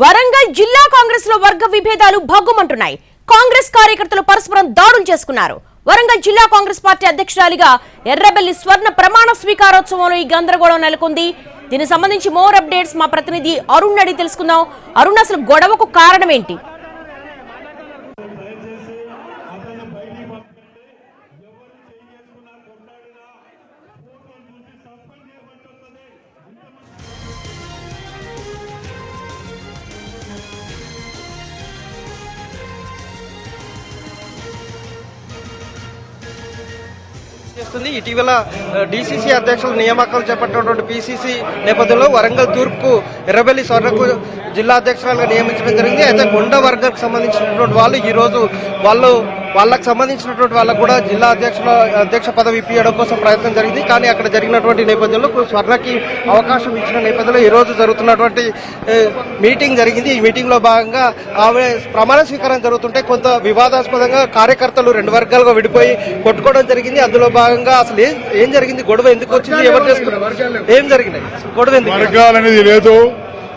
వరంగల్ జిల్లా కాంగ్రెస్లో వర్గ విభేదాలు భగ్గుమంటున్నాయి. కాంగ్రెస్ కార్యకర్తలు పరస్పరం దాడులు చేసుకున్నారు. వరంగల్ జిల్లా కాంగ్రెస్ పార్టీ అధ్యక్షురాలిగా ఎర్రబెల్లి స్వర్ణ ప్రమాణ స్వీకారోత్సవంలో ఈ గందరగోళం నెలకొంది. దీనికి సంబంధించి మోర్ అప్డేట్స్ మా ప్రతినిధి అరుణ్ అడిగి తెలుసుకుందాం. అరుణ్ అసలు గొడవకు కారణం ఏంటి? చేస్తుంది. ఇటీవల డిసిసి అధ్యక్షుల నియామకాలు చేపట్టినటువంటి పిసిసి నేపథ్యంలో వరంగల్ తూర్పు ఎర్రబెల్లి స్వర్ణకు జిల్లా అధ్యక్షురాలుగా నియమించడం జరిగింది. అయితే కొండ వర్గానికి సంబంధించినటువంటి వాళ్ళు ఈరోజు వాళ్ళు వాళ్ళకి సంబంధించినటువంటి వాళ్ళకు కూడా జిల్లా అధ్యక్షుల అధ్యక్ష పదవి ఇప్పించడం కోసం ప్రయత్నం జరిగింది. కానీ అక్కడ జరిగినటువంటి నేపథ్యంలో స్వర్ణకి అవకాశం ఇచ్చిన నేపథ్యంలో ఈ రోజు జరుగుతున్నటువంటి మీటింగ్ జరిగింది. ఈ మీటింగ్లో భాగంగా ఆమె ప్రమాణ స్వీకారం జరుగుతుంటే కొంత వివాదాస్పదంగా కార్యకర్తలు రెండు వర్గాలుగా విడిపోయి కొట్టుకోవడం జరిగింది. అందులో భాగంగా అసలు ఏం ఏం జరిగింది? గొడవ ఎందుకు వచ్చింది? ఎవరు చేసుకున్నారు ఏం జరిగినాయి? గొడవ ఎందుకు వర్గాలనేది లేదు.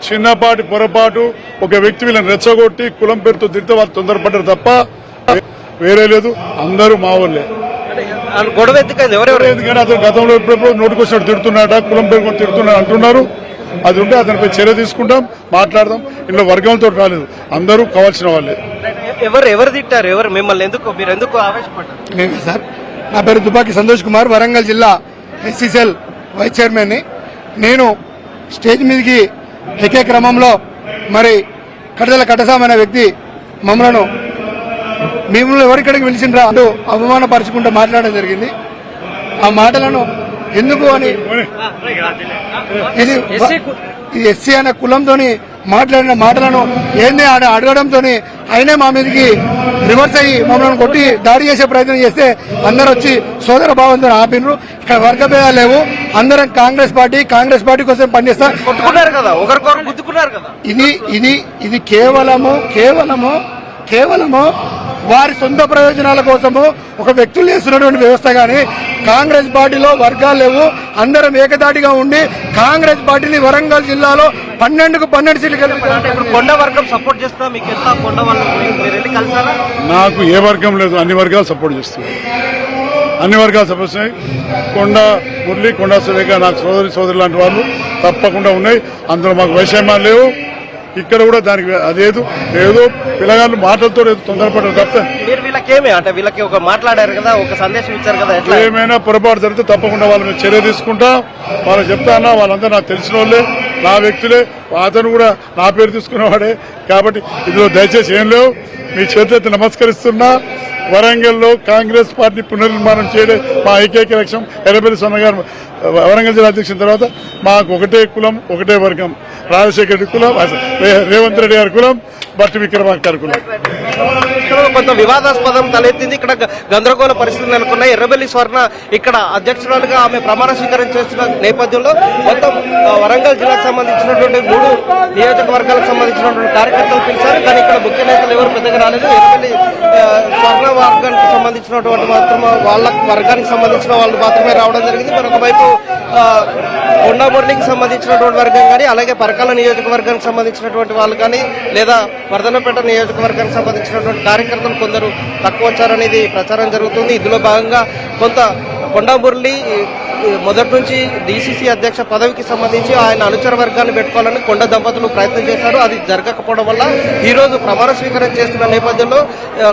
చిన్నపాటి పొరపాటు. ఒక వ్యక్తి వీళ్ళని రెచ్చగొట్టి కులం పేరుతో తిరిగితే వాళ్ళు తొందరపడ్డారు తప్ప వేరే లేదు అందరూ మా వాళ్ళే గొడవ ఎవరెవరు? ఎందుకంటే అతను గతంలో ఎప్పుడెప్పుడు నోటికి వచ్చినట్టు తిడుతున్నాడ కులం పేరు తిడుతున్నాడు అంటున్నారు. అది ఉంటే అతనిపై చర్య తీసుకుంటాం మాట్లాడదాం. ఇంట్లో వర్గంతో రాలేదు. అందరూ కావాల్సిన వాళ్ళే. ఎవరు ఎవరు తిట్టారు? ఎవరు మిమ్మల్ని ఎందుకు మీరు ఎందుకు ఆవేశపడ్డారు? నేను సార్ నా పేరు దుబాకి సంతోష్ కుమార్ వరంగల్ జిల్లా ఎస్సీసెల్ వైస్ చైర్మన్ని. నేను స్టేజ్ మీదకి ఎక్కే క్రమంలో మరి కడదల కట్టసాం అనే వ్యక్తి మమ్మలను మిమ్మల్ని ఎవరిక్కడికి పిలిచిండ్రా? అంటూ అవమానపరుచుకుంటూ మాట్లాడడం జరిగింది. ఆ మాటలను ఎందుకు అని ఇది ఈ ఎస్సీ అనే కులంతోని మాట్లాడిన మాటలను ఏంది అని అడగడంతో ఆయనే మా మీదకి రివర్స్ అయ్యి మమ్మల్ని కొట్టి దాడి చేసే ప్రయత్నం చేస్తే అందరు వచ్చి సోదర భావంతో ఆపినరు. ఇక్కడ వర్గ భేదాలు లేవు. అందరం కాంగ్రెస్ పార్టీ కాంగ్రెస్ పార్టీ కోసం పనిచేస్తాం. కొట్టుకున్నారు కదా ఒకరికొకరు గుద్దుకున్నారు కదా. ఇది ఇది ఇది కేవలము కేవలము కేవలము వారి సొంత ప్రయోజనాల కోసము ఒక వ్యక్తులు చేస్తున్నటువంటి వ్యవస్థ కానీ కాంగ్రెస్ పార్టీలో వర్గాలు లేవు. అందరం ఏకదాటిగా ఉండి కాంగ్రెస్ పార్టీని వరంగల్ జిల్లాలో పన్నెండుకు పన్నెండు సీట్లు గెలుపుతాం ఇప్పుడు కొండ వర్గం సపోర్ట్ చేస్తున్నా మీకు ఎంత కొండ వాళ్ళు మీరు వెళ్ళి కలిసారా? నాకు ఏ వర్గం లేదు. అన్ని వర్గాలు సపోర్ట్ చేస్తున్నాయి. అన్ని వర్గాలు సపోర్ట్ చేస్తున్నాయి. కొండ మురళి కొండ సురేఖ నాకు సోదరి సోదరు లాంటి వాళ్ళు తప్పకుండా ఉన్నాయి. అందులో మాకు వైషమ్యాలు లేవు. ఇక్కడ కూడా దానికి అదేదు ఏదో పిల్లగాళ్ళు మాటలతో ఏదో తొందరపడ్డారు తప్ప మీరు వీళ్ళకేమే అంటే వీళ్ళకి ఒక మాట్లాడారు కదా ఒక సందేశం ఇచ్చారు కదా ఏమైనా పొరపాటు జరిగితే తప్పకుండా వాళ్ళ మీద చర్య తీసుకుంటా. వాళ్ళు చెప్తా అన్నా వాళ్ళందరూ నాకు తెలిసిన వాళ్ళే నా వ్యక్తులే. అతను కూడా నా పేరు తీసుకునేవాడే కాబట్టి ఇందులో దయచేసి ఏం లేవు. మీ చేతులెత్తి నమస్కరిస్తున్నా. వరంగల్లో కాంగ్రెస్ పార్టీ పునర్నిర్మాణం చేయడం మా ఏకైక లక్ష్యం. ఎర్రబెల్లి సొన్న గారు వరంగల్ జిల్లా అధ్యక్షుల తర్వాత మాకు ఒకటే కులం ఒకటే వర్గం. రాజశేఖర్ రెడ్డి కులం రేవంత్ రెడ్డి గారి కులం భట్టి విక్రమార్క కులం. కొంత వివాదాస్పదం తలెత్తింది. ఇక్కడ గందరగోళ పరిస్థితులు నెలకొన్న ఎర్రబెల్లి స్వర్ణ ఇక్కడ అధ్యక్షురాలుగా ఆమె ప్రమాణ స్వీకారం చేస్తున్న నేపథ్యంలో మొత్తం వరంగల్ జిల్లాకు సంబంధించినటువంటి మూడు నియోజకవర్గాలకు సంబంధించినటువంటి కార్యకర్తలు పిలిచారు. కానీ ఇక్కడ ముఖ్య నేతలు ఎవరు పెద్దగా రాలేదు. ఎర్రబెల్లి స్వర్ణ వర్గానికి సంబంధించినటువంటి మాత్రం వాళ్ళ వర్గానికి సంబంధించిన వాళ్ళు మాత్రమే రావడం జరిగింది. మరొక వైపు సంబంధించినటువంటి వర్గం కానీ అలాగే పరకాల నియోజకవర్గానికి సంబంధించినటువంటి వాళ్ళు కానీ లేదా వర్ధనపేట నియోజకవర్గానికి సంబంధించినటువంటి కార్యకర్తలు కొందరు తక్కువ వచ్చారనేది ప్రచారం జరుగుతుంది. ఇందులో భాగంగా కొంత కొండామురళి మొదటి నుంచి డీసీసీ అధ్యక్ష పదవికి సంబంధించి ఆయన అనుచర వర్గాన్ని పెట్టుకోవాలని కొండ దంపతులు ప్రయత్నం చేశారు. అది జరగకపోవడం వల్ల ఈరోజు ప్రమాణ స్వీకారం చేస్తున్న నేపథ్యంలో ఆ,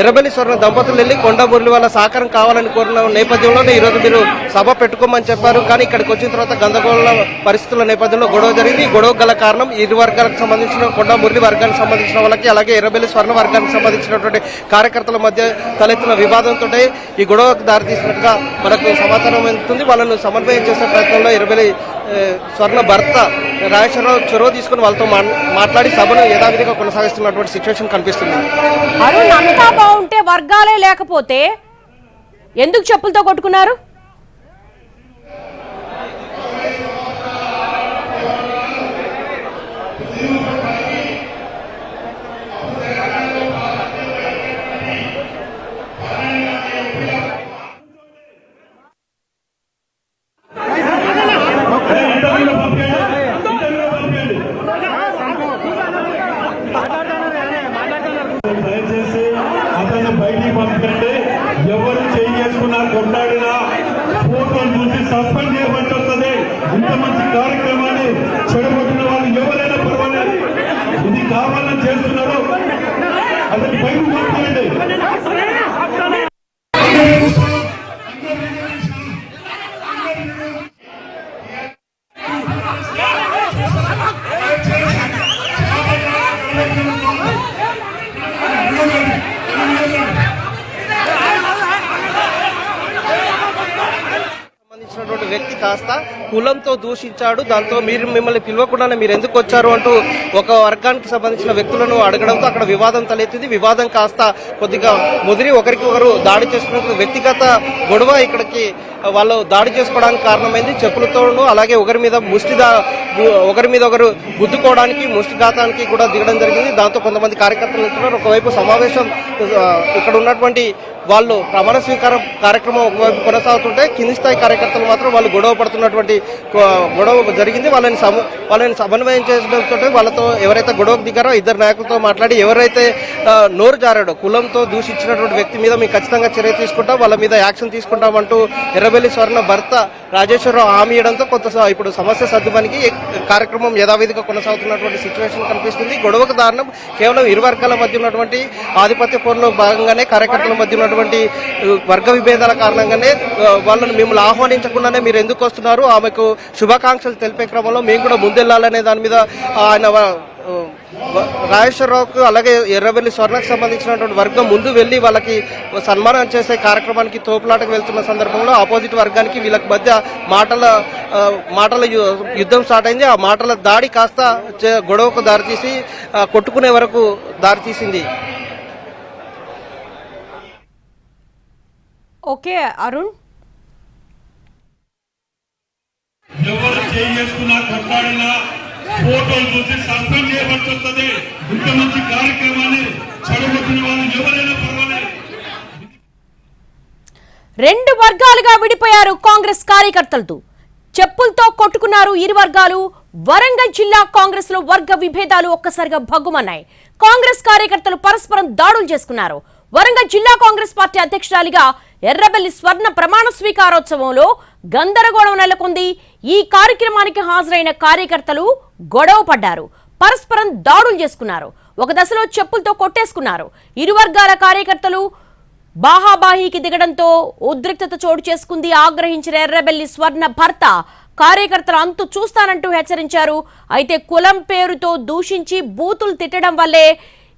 ఎర్రబెల్లి స్వర్ణ దంపతులు వెళ్ళి కొండ మురళి వాళ్ళ సహకారం కావాలని కోరిన నేపథ్యంలోనే ఈరోజు మీరు సభ పెట్టుకోమని చెప్పారు. కానీ ఇక్కడికి వచ్చిన తర్వాత గందరగోళ పరిస్థితుల నేపథ్యంలో గొడవ జరిగింది. గొడవ గల కారణం ఇరు వర్గాలకు సంబంధించిన కొండ మురళి వర్గానికి సంబంధించిన వాళ్ళకి అలాగే ఎర్రబెల్లి స్వర్ణ వర్గానికి సంబంధించినటువంటి కార్యకర్తల మధ్య తలెత్తిన వివాదంతో ఈ గొడవకు దారితీసినట్టుగా మనకు సమాచారం అందుతుంది. వాళ్ళను సమన్వయం చేసే ప్రయత్నంలో ఎర్రబెల్లి స్వర్ణ భర్త రాజేశ్వరరావు చొరవ తీసుకుని వాళ్ళతో మాట్లాడి సభను యథావిధిగా కొనసాగిస్తున్నటువంటి సిచ్యువేషన్ కనిపిస్తుంది. అరుణ్ అంతా బాగుంటే వర్గాలే లేకపోతే ఎందుకు చెప్పులతో కొట్టుకున్నారు? బయటికి పంపితే ఎవరు చేసుకున్నా కొట్టాడినా ఫోటోలు చూసి సస్పెండ్ చేయబట్టి వస్తుంది ఇంత మంచి కార్యక్రమాన్ని చెడగొట్టిన వాళ్ళు ఎవరైనా పర్వాలేదు. ఇది కావాలని చేస్తున్నారు. అతని బయట పంపండి. సంబంధించినటువంటి వ్యక్తి కాస్త కులంతో దూషించాడు. దాంతో మీరు మిమ్మల్ని పిలవకుండానే మీరు ఎందుకు వచ్చారు అంటూ ఒక వర్గానికి సంబంధించిన వ్యక్తులను అడగడంతో అక్కడ వివాదం తలెత్తింది. వివాదం కాస్త కొద్దిగా ముదిరి ఒకరికి ఒకరు దాడి చేసుకున్నట్టు వ్యక్తిగత గొడవ ఇక్కడికి వాళ్ళు దాడి చేసుకోవడానికి కారణమైంది చెప్పులతోనూ అలాగే ఒకరి మీద ముష్టి ఒకరి మీద ఒకరు గుద్దుకోవడానికి ముష్టిఘాతానికి కూడా దిగడం జరిగింది. దాంతో కొంతమంది కార్యకర్తలు వెళ్తున్నారు ఒకవైపు సమావేశం ఇక్కడ ఉన్నటువంటి వాళ్ళు ప్రమాణ స్వీకారం కార్యక్రమం ఒకవైపు కొనసాగుతుంటే కింది స్థాయి కార్యకర్తలు మాత్రం వాళ్ళు గొడవ పడుతున్నటువంటి గొడవ జరిగింది. వాళ్ళని సమ వాళ్ళని సమన్వయం చేయడంతో వాళ్ళతో ఎవరైతే గొడవకు దిగారో ఇద్దరు నాయకులతో మాట్లాడి ఎవరైతే నోరు జారాడో కులంతో దూషించినటువంటి వ్యక్తి మీద మేము ఖచ్చితంగా చర్య తీసుకుంటాం వాళ్ళ మీద యాక్షన్ తీసుకుంటామంటూ ఎర్రబెల్లి స్వర్ణ భర్త రాజేశ్వరరావు హామీ ఇవ్వడంతో కొంత ఇప్పుడు సమస్య సర్దుమనికి కార్యక్రమం యథావిధిగా కొనసాగుతున్నటువంటి సిచ్యువేషన్ కనిపిస్తుంది. గొడవకు దారుణం. కేవలం ఇరు వర్గాల మధ్య ఉన్నటువంటి ఆధిపత్య పోరులో భాగంగానే కార్యకర్తల మధ్య ఉన్నటువంటి వర్గ విభేదాల కారణంగానే వాళ్ళని మిమ్మల్ని ఆహ్వానించకుండానే మీరు ఎందుకు వస్తున్నారు? ఆమె ఆమెకు శుభాకాంక్షలు తెలిపే క్రమంలో మేము కూడా ముందెళ్ళాలనే దాని మీద ఆయన రాజేశ్వరరావుకు అలాగే ఎర్రబెల్లి స్వర్ణకు సంబంధించినటువంటి వర్గం ముందు వెళ్ళి వాళ్ళకి సన్మానం చేసే కార్యక్రమానికి తోపులాటకు వెళ్తున్న సందర్భంలో ఆపోజిట్ వర్గానికి వీళ్ళకి మధ్య మాటల మాటల యు- యుద్ధం స్టార్ట్ అయింది. ఆ మాటల దాడి కాస్త గొడవకు దారితీసి కొట్టుకునే వరకు దారితీసింది. ఓకే అరుణ్. ఎవరు చేసుకున్నా కొట్లాడినా ఫోటోలు చూసి సస్పెండ్ చేయవలసి వస్తుంది. ఇంత మంచి కార్యక్రమాన్ని చెడగొట్టిన వాళ్ళు ఎవరైనా పర్వాలేదు. రెండు వర్గాలుగా విడిపోయారు కాంగ్రెస్ కార్యకర్తలతో. చెప్పులతో కొట్టుకున్నారు ఇరు వర్గాలు. వరంగల్ జిల్లా కాంగ్రెస్లో వర్గ విభేదాలు ఒక్కసారిగా భగ్గుమన్నాయి. కాంగ్రెస్ కార్యకర్తలు పరస్పరం దాడులు చేసుకున్నారు. వరంగల్ జిల్లా కాంగ్రెస్ పార్టీ అధ్యక్షురాలిగా ఎర్రబెల్లి స్వర్ణ ప్రమాణ స్వీకారోత్సవంలో గందరగోళం నెలకొంది. ఈ కార్యక్రమానికి హాజరైన కార్యకర్తలు గొడవ పడ్డారు. పరస్పరం దాడులు చేసుకున్నారు. ఒక దశలో చెప్పులతో కొట్టేసుకున్నారు. ఇరు వర్గాల కార్యకర్తలు బాహాబాహీకి దిగడంతో ఉద్రిక్తత చోటు చేసుకుంది ఆగ్రహించిన ఎర్రబెల్లి స్వర్ణ భర్త. కార్యకర్తలు అంతు చూస్తానంటూ హెచ్చరించారు. అయితే కులం పేరుతో దూషించి బూతులు తిట్టడం వల్లే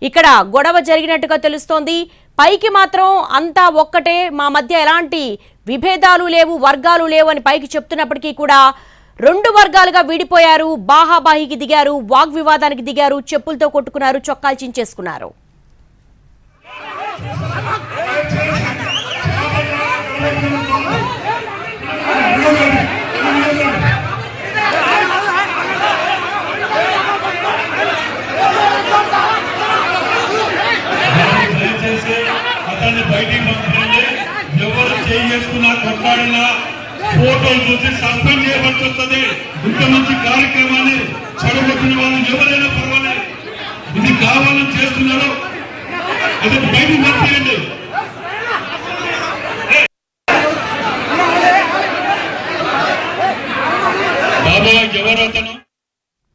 ఇక్కడ గొడవ జరిగినట్టుగా తెలుస్తోంది. పైకి మాత్రం అంతా ఒక్కటే మా మధ్య ఎలాంటి విభేదాలు లేవు వర్గాలు లేవు అని పైకి చెప్తున్నప్పటికీ కూడా రెండు వర్గాలుగా విడిపోయారు. బాహాబాహికి దిగారు వాగ్వివాదానికి దిగారు చెప్పులతో కొట్టుకున్నారు చొక్కాలు చించేసుకున్నారు. దయచేసి అతన్ని బయటికి పంపండి ఎవరు చేసుకున్నా కొట్లాడినా ఫోటోలు చూసి సస్పెండ్ చేయవలసి వస్తుంది ఇంత మంచి కార్యక్రమాన్ని చెడగొట్టిన వాళ్ళు ఎవరైనా పర్వాలేదు. ఇది కావాలని చేస్తున్నారు అది బయటికి పంపండి